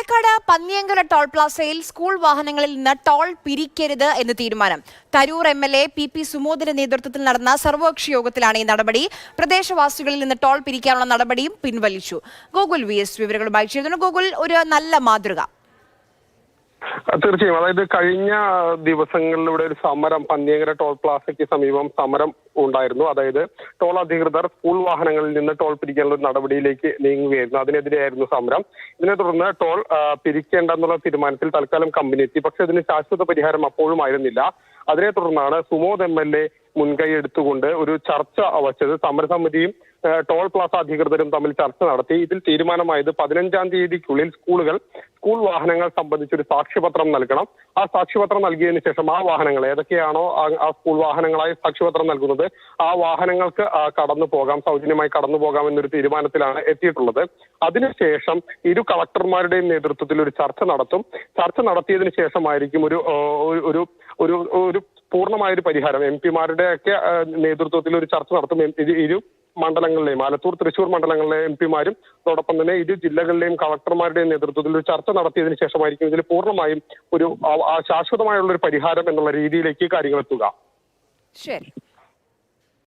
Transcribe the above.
Palakkad Panniyankara toll പ്ലാസയിൽ school വാഹനങ്ങളിൽ നിന്ന് ടോൾ പിരിക്കരുത് എന്ന് തീരുമാനം. Tarur M L A P P സുമോദിന്റെ നേതൃത്വത്തിൽ നടന്ന സർവകക്ഷി യോഗത്തിലാണ് ഈ നടപടി. പ്രദേശവാസികളിൽ നിന്ന് ടോൾ പിരിക്കാനുള്ള നടപടിയും പിൻവലിച്ചു. ഗോകുൽ വി എസ് വിവരങ്ങളുമായി ചേർന്നു ഗോകുൽ ഒരു നല്ല മാതൃക. തീർച്ചയായും. അതായത് കഴിഞ്ഞ ദിവസങ്ങളിൽ ഇവിടെ ഒരു സമരം പന്നിയങ്കര ടോൾ പ്ലാസയ്ക്ക് സമീപം സമരം ഉണ്ടായിരുന്നു. അതായത് ടോൾ അധികൃതർ സ്കൂൾ വാഹനങ്ങളിൽ നിന്ന് ടോൾ പിരിക്കാനുള്ള ഒരു നടപടിയിലേക്ക് നീങ്ങുകയായിരുന്നു. അതിനെതിരെയായിരുന്നു സമരം. ഇതിനെ തുടർന്ന് ടോൾ പിരിക്കേണ്ട പിരിക്കേണ്ടെന്നുള്ള തീരുമാനത്തിൽ തൽക്കാലം കമ്പനി എത്തി. പക്ഷെ അതിന് ശാശ്വത പരിഹാരം അപ്പോഴും ആയിരുന്നില്ല. അതിനെ തുടർന്നാണ് സുമോദ് എം എൽ എ മുൻകൈ എടുത്തുകൊണ്ട് ഒരു ചർച്ച വച്ചത് സമരസമിതിയും ടോൾ പ്ലാസ അധികൃതരും തമ്മിൽ ചർച്ച നടത്തി. ഇതിൽ തീരുമാനമായത് പതിനഞ്ചാം തീയതിക്കുള്ളിൽ സ്കൂളുകൾ സ്കൂൾ വാഹനങ്ങൾ സംബന്ധിച്ച് ഒരു സാക്ഷ്യപത്രം നൽകണം. ആ സാക്ഷ്യപത്രം നൽകിയതിന് ശേഷം ആ വാഹനങ്ങൾ ഏതൊക്കെയാണോ ആ- സ്കൂൾ വാഹനങ്ങളായി സാക്ഷ്യപത്രം നൽകുന്നത് ആ വാഹനങ്ങൾക്ക് കടന്നു പോകാം സൗജന്യമായി കടന്നു പോകാം എന്നൊരു തീരുമാനത്തിലാണ് എത്തിയിട്ടുള്ളത്. അതിനുശേഷം ഇരു കളക്ടർമാരുടെയും നേതൃത്വത്തിൽ ഒരു ചർച്ച നടത്തും. ചർച്ച നടത്തിയതിനു ശേഷമായിരിക്കും ഒരു ഒരു- ഒരു ഒരു ഒരു പൂർണമായ ഒരു പരിഹാരം. എം പിമാരുടെ ഒക്കെ നേതൃത്വത്തിൽ ഒരു ചർച്ച നടത്തും. ഇരു മണ്ഡലങ്ങളിലെയും ആലത്തൂർ തൃശൂർ മണ്ഡലങ്ങളിലെ എം പിമാരും അതോടൊപ്പം തന്നെ ഇരു ജില്ലകളിലെയും കളക്ടർമാരുടെയും നേതൃത്വത്തിൽ ഒരു ചർച്ച നടത്തിയതിനു ശേഷമായിരിക്കും ഇതിൽ പൂർണമായും ഒരു ശാശ്വതമായുള്ള ഒരു പരിഹാരം എന്നുള്ള രീതിയിലേക്ക് കാര്യങ്ങൾ എത്തുക. ശരി.